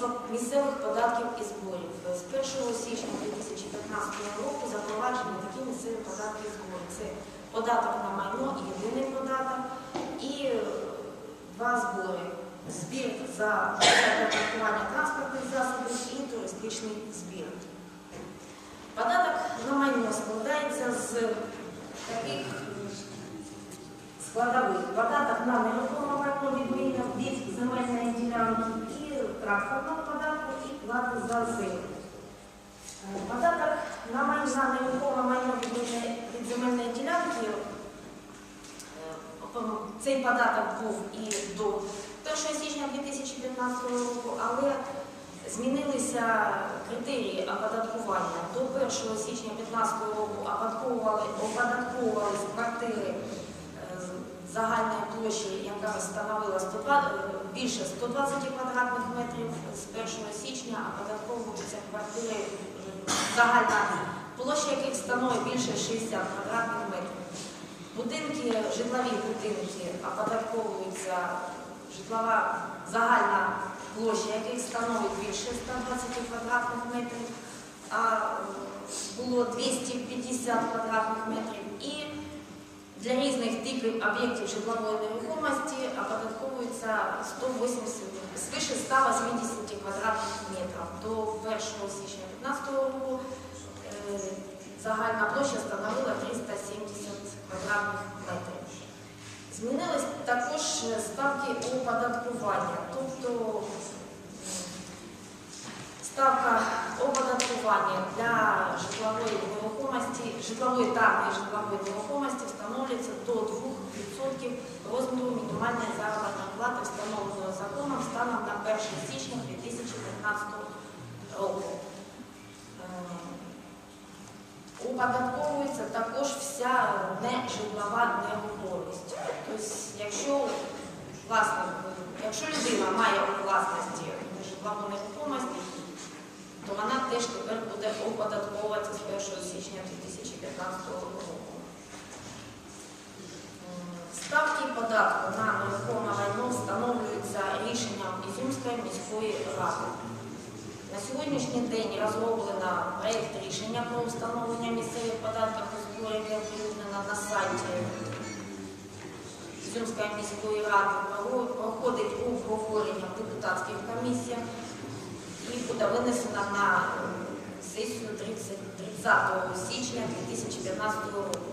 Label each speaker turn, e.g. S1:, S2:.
S1: виробництва місцевих податків і зборів. З 1 січня 2015 року запроваджені такі місцеві податки і збори. Це податок на майно і єдиний податок, і е, два збори. Збір за паркування транспортних засобів і туристичний збір. Податок на майно складається з таких складових. Податок на нерухоме майно відмінно від земельної ділянки транспортного податку і плати за землю. Е, Податок на майно на нерухоме майно від земельної ділянки. е, Цей податок був і до 1 січня 2015 року, але змінилися критерії оподаткування. До 1 січня 2015 року оподатковували, оподатковували квартири е, загальної площі, яка становила 102, е, більше 120 квадратних метрів. З 1 січня оподатковуються квартири, е, загальна площа яких становить більше 60 квадратних метрів. Будинки, житлові будинки оподатковуються житлова загальна площа, яких становить більше 120 квадратних метрів, а е, було 250 квадратних метрів. І для різних типів об'єктів житлової нерухомості оподатковується 180, свише 180 квадратних метрів. До 1 січня 2015 року е, загальна площа становила 370 квадратних метрів. Змінились також ставки оподаткування, тобто ставка оподаткування для житлової нерухомості, житлової та нежитлової нерухомості встановлюється до 2% розміру мінімальної заробітної плати, встановленої законом станом на 1 січня 2015 року. Е, Оподатковується також вся нежитлова нерухомість. Тобто, якщо якщо людина має у власності нежитлову нерухомість, то вона теж тепер буде оподатковуватися з 1 січня 2015 року. Ставки податку на нерухоме майно встановлюються рішенням Ізюмської міської ради. На сьогоднішній день розроблено проєкт рішення про встановлення місцевих податків і зборів, яке оприлюднено на сайті Ізюмської міської ради, проходить обговорення в депутатських комісіях і буде винесено на сесію 30 30 січня 2015 року.